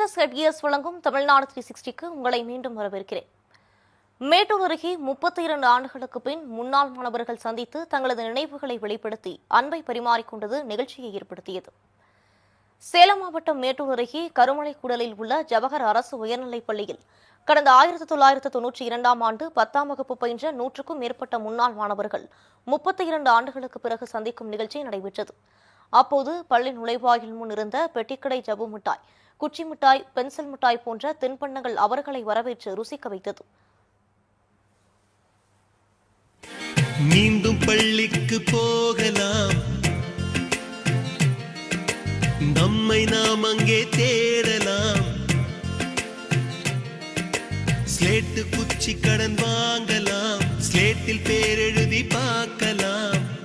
ஆஸ்ட்ரஸ் ஹெட்கியர்ஸ் வழங்கும் தமிழ்நாடு த்ரீ சிக்ஸ்டிக்கு உங்களை மீண்டும் வரவேற்கிறேன். மேட்டூர் அருகே முப்பத்தி இரண்டு ஆண்டுகளுக்கு பின் முன்னாள் மாணவர்கள் சந்தித்து தங்களது நினைவுகளை வெளிப்படுத்தி அன்பை பரிமாறிக்கொண்டது நிகழ்ச்சியை ஏற்படுத்தியது. சேலம் மாவட்டம் மேட்டூர் அருகே கருமலை குடலில் உள்ள ஜவஹர் அரசு உயர்நிலைப் பள்ளியில் கடந்த ஆயிரத்தி தொள்ளாயிரத்து தொன்னூற்றி இரண்டாம் ஆண்டு பத்தாம் வகுப்பு பயின்ற நூற்றுக்கும் மேற்பட்ட முன்னாள் மாணவர்கள் முப்பத்தி இரண்டு ஆண்டுகளுக்கு பிறகு சந்திக்கும் நிகழ்ச்சி நடைபெற்றது. அப்போது பள்ளி நுழைவாயில் முன் இருந்த பெட்டிக்கடை ஜவு மிட்டாய் குச்சி மிட்டாய் பென்சில் மிட்டாய் போன்ற தின்பண்ணங்கள் அவர்களை வரவேற்று ருசிக்க வைத்தது. மீண்டும் பள்ளிக்கு போகலாம். நம்மை நாம் அங்கே தேடலாம். ஸ்லேட்டு குச்சி கடன் வாங்கலாம். ஸ்லேட்டில் பேர் எழுதி பார்க்கலாம்.